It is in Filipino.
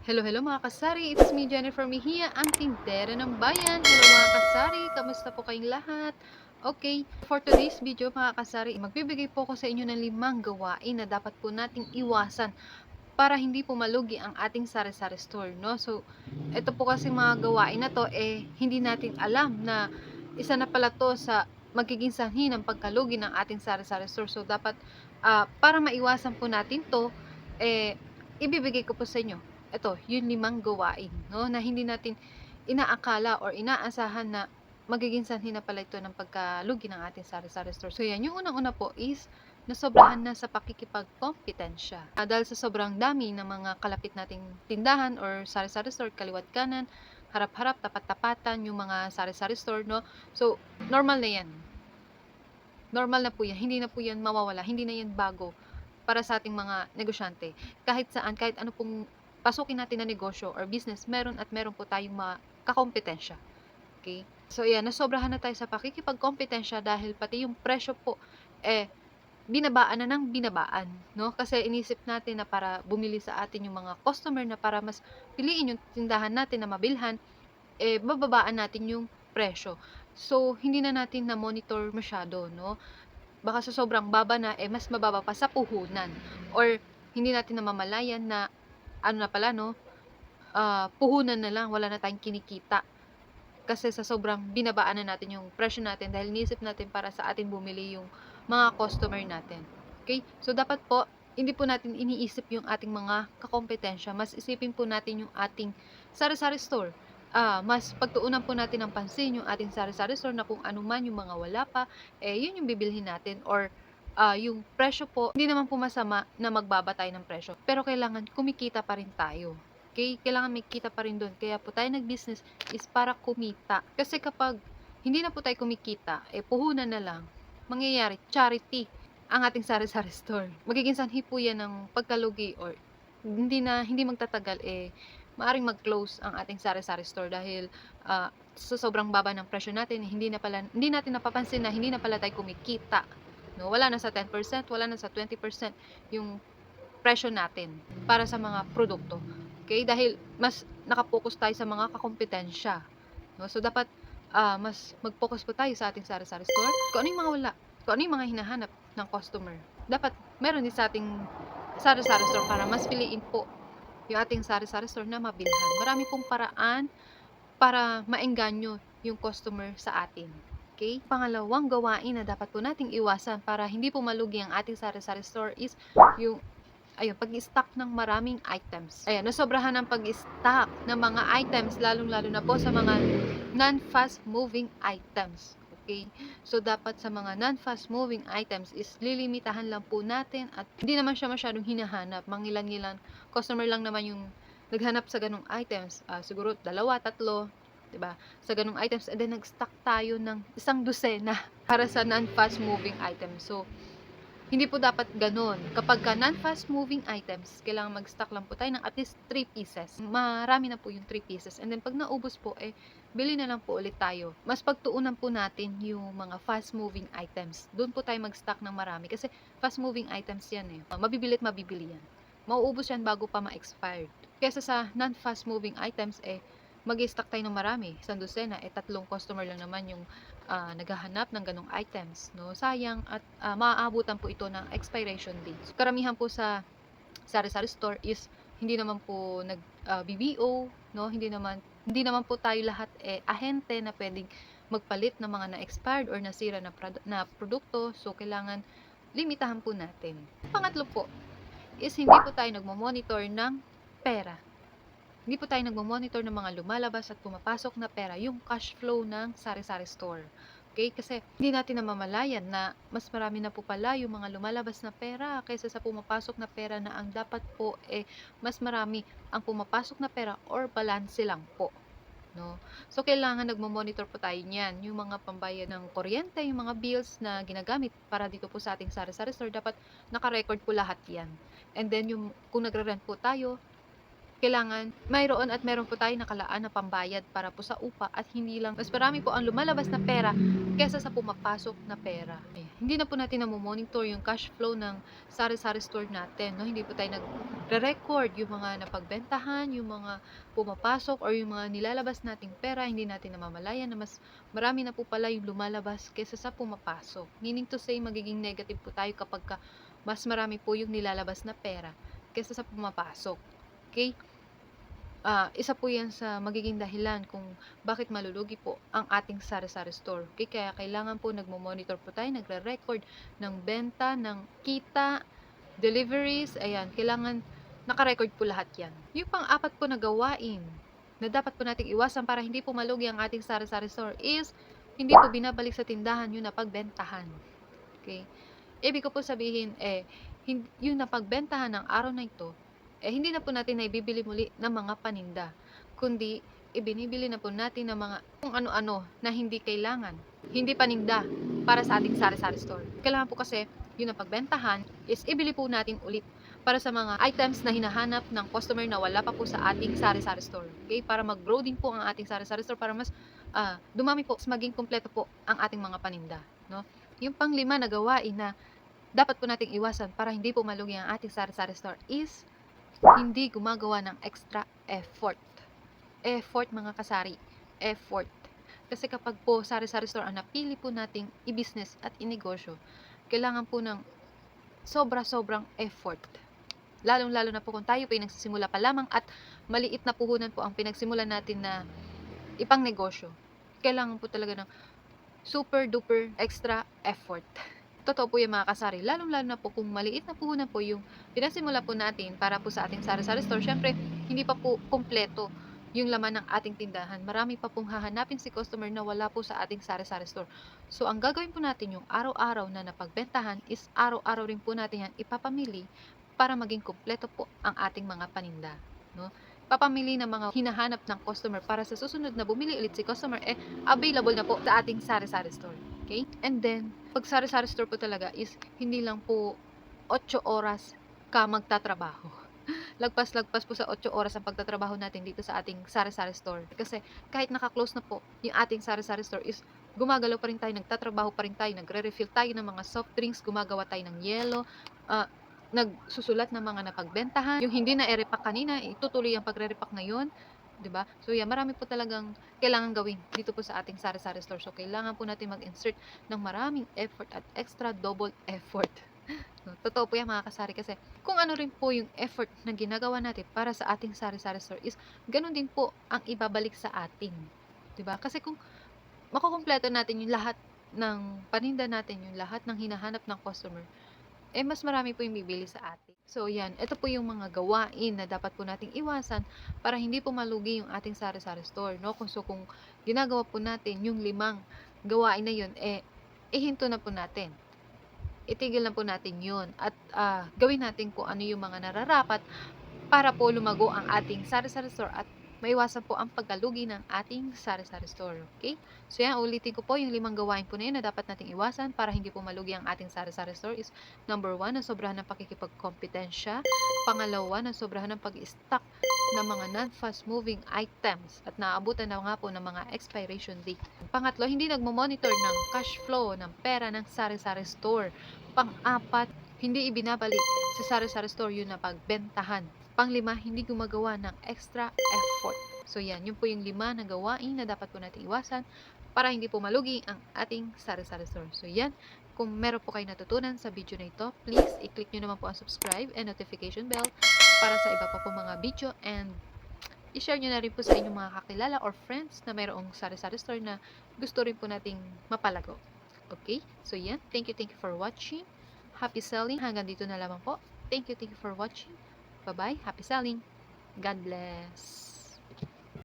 Hello, hello mga kasari. It's me, Jennifer Mejia, ang tindera ng bayan. Hello mga kasari. Kamusta po kayong lahat? Okay, for today's video mga kasari, magbibigay po ako sa inyo ng limang gawain na dapat po nating iwasan para hindi po malugi ang ating sari-sari store, no? So, ito po kasi mga gawain na to, eh, hindi natin alam na isa na pala to sa magiging sanhi ng pagkalugi ng ating sari-sari store. So, dapat, ah, para maiwasan po natin to, eh, ibibigay ko po sa inyo ito, yung limang gawain, no, na hindi natin inaakala or inaasahan na magiging sanhi na pala ito ng pagkalugi ng ating sari-sari store. So yan, yung unang-una po is nasobrahan na sa pakikipagkompetensya. Ah, dahil sa sobrang dami ng mga kalapit nating tindahan or sari-sari store, kaliwat kanan, harap-harap, tapat-tapatan, yung mga sari-sari store, no? So, normal na yan. Normal na po yan. Hindi na po yan mawawala. Hindi na yan bago para sa ating mga negosyante. Kahit saan, kahit ano pong pasukin natin na negosyo or business, meron at meron po tayong mga kakompetensya. Okay? So, yan, nasobrahan na tayo sa pakikipagkompetensya dahil pati yung presyo po, eh, binabaan na ng binabaan, no? Kasi inisip natin na para bumili sa atin yung mga customer na para mas piliin yung tindahan natin na mabilhan, eh, bababaan natin yung presyo. So, hindi na natin na monitor masyado, no? Baka sa sobrang baba na, eh, mas mababa pa sa puhunan. Or, hindi natin namamalayan na ano na pala no, ah, puhunan na lang, wala na tayong kinikita. Kasi sa sobrang binabaan na natin yung presyo natin dahil nisip natin para sa atin bumili yung mga customer natin. Okay? So dapat po hindi po natin iniisip yung ating mga kakompetensya. Mas isipin po natin yung ating sari-sari store. Ah, mas pagtuunan po natin ng pansin yung ating sari-sari store na kung ano man yung mga wala pa, eh yun yung bibilhin natin or ah, yung presyo po, hindi naman po masama na magbaba tayo ng presyo. Pero kailangan kumikita pa rin tayo. Okay? Kailangan may kita pa rin doon. Kaya po tayo nag-business is para kumita. Kasi kapag hindi na po tayo kumikita, eh puhunan na lang, mangyayari, charity ang ating sari-sari store. Magiging sanhi po yan ng pagkalugi or hindi na, hindi magtatagal, eh, maaring mag-close ang ating sari-sari store dahil ah, sa sobrang baba ng presyo natin, hindi na pala, hindi natin napapansin na hindi na pala tayo kumikita. No, wala na sa 10%, wala na sa 20% yung presyo natin para sa mga produkto. Okay? Dahil mas nakapokus tayo sa mga kakompetensya. No? So, dapat ah, mas mag-focus po tayo sa ating sari-sari store. Kung ano yung mga wala, kung ano yung mga hinahanap ng customer. Dapat meron din sa ating sari-sari store para mas piliin po yung ating sari-sari store na mabilhan. Marami pong paraan para maengganyo yung customer sa atin. Okay? Pangalawang gawain na dapat po nating iwasan para hindi po malugi ang ating sari-sari store is yung ayun, pag-stock ng maraming items. Ayan, nasobrahan ng pag-stock ng mga items, lalong-lalo na po sa mga non-fast moving items. Okay? So, dapat sa mga non-fast moving items is lilimitahan lang po natin at hindi naman siya masyadong hinahanap. Mangilan-ngilan. Customer lang naman yung naghanap sa ganong items. Ah, siguro dalawa, tatlo, 'di ba? Sa ganong items and then nag-stock tayo ng isang dosena para sa non-fast moving items. So, hindi po dapat ganun. Kapag ka non-fast moving items, kailangan mag-stock lang po tayo ng at least 3 pieces. Marami na po yung 3 pieces. And then pag naubos po, eh, bili na lang po ulit tayo. Mas pagtuunan po natin yung mga fast moving items. Doon po tayo mag-stock ng marami. Kasi fast moving items yan eh. Mabibili at mabibili yan. Mauubos yan bago pa ma-expired. Kesa sa non-fast moving items, eh, mag-stock tayo ng marami. Isang dosena, eh, tatlong customer lang naman yung ah, naghahanap ng ganong items. No? Sayang at ah, maaabutan po ito ng expiration date. Karamihan po sa sari-sari store is hindi naman po nag ah, BBO, no? Hindi naman hindi naman po tayo lahat eh ahente na pwedeng magpalit ng mga na-expired or nasira na, prod- na produkto. So kailangan limitahan po natin. Pangatlo po is hindi po tayo nagmo-monitor ng pera. Hindi po tayo nagmo-monitor ng mga lumalabas at pumapasok na pera, yung cash flow ng sari-sari store. Okay? Kasi hindi natin namamalayan na mas marami na po pala yung mga lumalabas na pera kaysa sa pumapasok na pera na ang dapat po eh mas marami ang pumapasok na pera or balance lang po. No? So, kailangan nagmo-monitor po tayo niyan. Yung mga pambayad ng kuryente, yung mga bills na ginagamit para dito po sa ating sari-sari store, dapat naka-record po lahat yan. And then, yung, kung nagre-rent po tayo, kailangan mayroon at meron po tayo nakalaan na pambayad para po sa upa at hindi lang mas marami po ang lumalabas na pera kesa sa pumapasok na pera. Ayan. Hindi na po natin namomonitor yung cash flow ng sari-sari store natin. No? Hindi po tayo nagre-record yung mga napagbentahan, yung mga pumapasok or yung mga nilalabas nating pera, hindi natin namamalayan na mas marami na po pala yung lumalabas kesa sa pumapasok. Meaning to say, magiging negative po tayo kapag ka mas marami po yung nilalabas na pera kesa sa pumapasok. Okay? Ah, isa po yan sa magiging dahilan kung bakit malulugi po ang ating sari-sari store. Okay? Kaya kailangan po nagmo-monitor po tayo, nagre-record ng benta, ng kita, deliveries, ayan, kailangan naka-record po lahat yan. Yung pang-apat po na gawain na dapat po nating iwasan para hindi po malugi ang ating sari-sari store is hindi po binabalik sa tindahan yung napagbentahan. Okay? Ibig ko po sabihin, eh, yung napagbentahan ng araw na ito, eh, hindi na po natin na ibibili muli ng mga paninda, kundi ibinibili na po natin ng mga kung ano-ano na hindi kailangan, hindi paninda para sa ating sari-sari store. Kailangan po kasi yung napagbentahan is ibili po natin ulit para sa mga items na hinahanap ng customer na wala pa po sa ating sari-sari store. Okay? Para mag-grow din po ang ating sari-sari store para mas ah, dumami po, mas maging kumpleto po ang ating mga paninda. No? Yung panglima na gawain na dapat po nating iwasan para hindi po malugi ang ating sari-sari store is hindi gumagawa ng extra effort. Effort mga kasari. Effort. Kasi kapag po sari-sari store ang napili po nating i-business at i-negosyo, kailangan po ng sobra-sobrang effort. Lalong-lalo na po kung tayo po ay nagsisimula pa lamang at maliit na puhunan po ang pinagsimulan natin na ipang negosyo. Kailangan po talaga ng super duper extra effort. Totoo po yung mga kasari. Lalong-lalo na po kung maliit na puhunan po yung pinasimula po natin para po sa ating sari-sari store. Syempre, hindi pa po kumpleto yung laman ng ating tindahan. Marami pa pong hahanapin si customer na wala po sa ating sari-sari store. So, ang gagawin po natin yung araw-araw na napagbentahan is araw-araw rin po natin yan ipapamili para maging kumpleto po ang ating mga paninda. No? Papamili ng mga hinahanap ng customer para sa susunod na bumili ulit si customer, eh, available na po sa ating sari-sari store. Okay? And then, pag sari-sari store po talaga is hindi lang po 8 oras ka magtatrabaho. Lagpas-lagpas po sa 8 oras ang pagtatrabaho natin dito sa ating sari-sari store. Kasi kahit naka-close na po yung ating sari-sari store is gumagalaw pa rin tayo, nagtatrabaho pa rin tayo, nagre-refill tayo ng mga soft drinks, gumagawa tayo ng yelo, ah, nagsusulat ng mga napagbentahan. Yung hindi na e-repack kanina, itutuloy ang pagre-repack ngayon. 'Di ba? So yeah, marami po talagang kailangan gawin dito po sa ating sari-sari store. So kailangan po natin mag-insert ng maraming effort at extra double effort. No, Totoo po yan mga kasari kasi kung ano rin po yung effort na ginagawa natin para sa ating sari-sari store is ganun din po ang ibabalik sa atin. 'Di ba? Kasi kung makukumpleto natin yung lahat ng paninda natin, yung lahat ng hinahanap ng customer, eh mas marami po yung bibili sa atin. So yan, ito po yung mga gawain na dapat po nating iwasan para hindi po malugi yung ating sari-sari store, no? Kung so kung ginagawa po natin yung limang gawain na yun, eh ihinto na po natin. Itigil na po natin yun at ah, gawin natin kung ano yung mga nararapat para po lumago ang ating sari-sari store at maiwasan po ang pagkalugi ng ating sari-sari store. Okay? So yan, ulitin ko po yung limang gawain po na yun na dapat nating iwasan para hindi po malugi ang ating sari-sari store is number one, na sobrahan ng pakikipagkompetensya. Pangalawa, na sobrahan ng pag-stock ng mga non-fast moving items at naaabutan na nga po ng mga expiration date. Pangatlo, hindi nagmo-monitor ng cash flow ng pera ng sari-sari store. Pang-apat, hindi ibinabalik sa sari-sari store yung napagbentahan. Panglima, hindi gumagawa ng extra effort. So yan, yun po yung lima na gawain na dapat po natin iwasan para hindi po malugi ang ating sari-sari store. So yan, kung meron po kayo natutunan sa video na ito, please i-click nyo naman po ang subscribe and notification bell para sa iba pa po mga video and i-share nyo na rin po sa inyong mga kakilala or friends na mayroong sari-sari store na gusto rin po nating mapalago. Okay? So yan, thank you, thank you for watching. Happy selling. Hanggang dito na lamang po. Thank you, thank you for watching. Bye-bye. Happy selling. God bless.